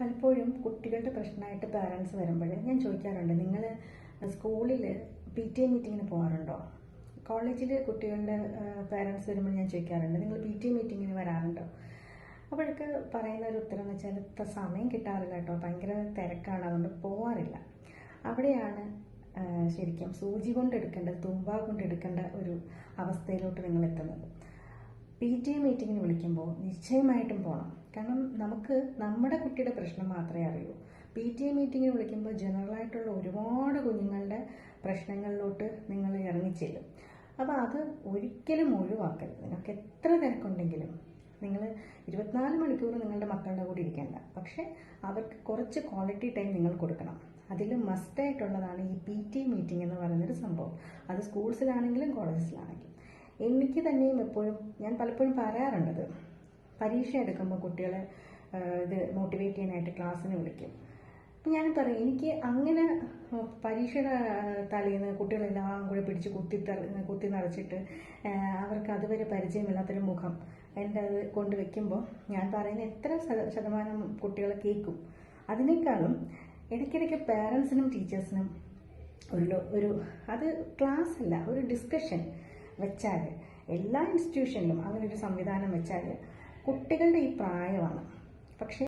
പലപ്പോഴും കുട്ടികളുടെ പ്രശ്നമായിട്ട് പാരൻസ് വരുമ്പോൾ ഞാൻ ചോദിക്കാറുണ്ട് നിങ്ങൾ സ്കൂളിൽ പി ടി എ മീറ്റിങ്ങിന് പോകാറുണ്ടോ കോളേജിൽ കുട്ടികളുടെ പാരൻസ് വരുമ്പോൾ ഞാൻ ചോദിക്കാറുണ്ട് നിങ്ങൾ പി ടി എ മീറ്റിങ്ങിന് വരാറുണ്ടോ? അപ്പോഴൊക്കെ പറയുന്ന ഒരു ഉത്തരം എന്ന് വെച്ചാൽ ഇപ്പം സമയം കിട്ടാറില്ല കേട്ടോ ഭയങ്കര തിരക്കാണ് അതുകൊണ്ട് പോവാറില്ല. അവിടെയാണ് ശരിക്കും സൂചി കൊണ്ട് എടുക്കേണ്ട തുമ്പ കൊണ്ട് എടുക്കേണ്ട ഒരു അവസ്ഥയിലോട്ട് നിങ്ങൾ എത്തുന്നത് പി ടി എ മീറ്റിങ്ങിന് വിളിക്കുമ്പോൾ നിശ്ചയമായിട്ടും പോകണം കാരണം നമുക്ക് നമ്മുടെ കുട്ടിയുടെ പ്രശ്നം മാത്രമേ അറിയൂ. പി ടി എ മീറ്റിങ്ങിന് വിളിക്കുമ്പോൾ ജനറലായിട്ടുള്ള ഒരുപാട് കുഞ്ഞുങ്ങളുടെ പ്രശ്നങ്ങളിലോട്ട് നിങ്ങൾ ഇറങ്ങിച്ചെല്ലും അപ്പോൾ അത് ഒരിക്കലും ഒഴിവാക്കരുത്. നിങ്ങൾക്ക് എത്ര തിരക്കുണ്ടെങ്കിലും നിങ്ങൾ ഇരുപത്തിനാല് മണിക്കൂർ നിങ്ങളുടെ മക്കളുടെ കൂടെ ഇരിക്കേണ്ട. പക്ഷേ അവർക്ക് കുറച്ച് ക്വാളിറ്റി ടൈം നിങ്ങൾ കൊടുക്കണം. അതിൽ മസ്റ്റായിട്ടുള്ളതാണ് ഈ പി ടി മീറ്റിംഗ് എന്ന് പറയുന്നൊരു സംഭവം. അത് സ്കൂൾസിലാണെങ്കിലും കോളേജസിലാണെങ്കിലും എനിക്ക് തന്നെയും എപ്പോഴും ഞാൻ പലപ്പോഴും പറയാറുണ്ടത്. പരീക്ഷ എടുക്കുമ്പോൾ കുട്ടികളെ ഇത് മോട്ടിവേറ്റ് ചെയ്യാനായിട്ട് ക്ലാസ്സിന് വിളിക്കും. ഞാൻ പറയും എനിക്ക് അങ്ങനെ പരീക്ഷയുടെ തലേന്ന് കുട്ടികളെല്ലാം കൂടെ പിടിച്ച് കുത്തി കുത്തി നിറച്ചിട്ട് അവർക്ക് അതുവരെ പരിചയമില്ലാത്തൊരു മുഖം എന്റെ അത് കൊണ്ട് വെക്കുമ്പോൾ ഞാൻ പറയുന്ന എത്ര ശതമാനം കുട്ടികളെ കേൾക്കും. അതിനേക്കാളും ഇടയ്ക്കിടയ്ക്ക് പേരൻസിനും ടീച്ചേഴ്സിനും ഒരു ഒരു അത് ക്ലാസ് അല്ല ഒരു ഡിസ്കഷൻ വെച്ചാൽ എല്ലാ ഇൻസ്റ്റിറ്റ്യൂഷനിലും അങ്ങനെ ഒരു സംവിധാനം വെച്ചാൽ കുട്ടികളുടെ ഈ പ്രായമാണ്. പക്ഷേ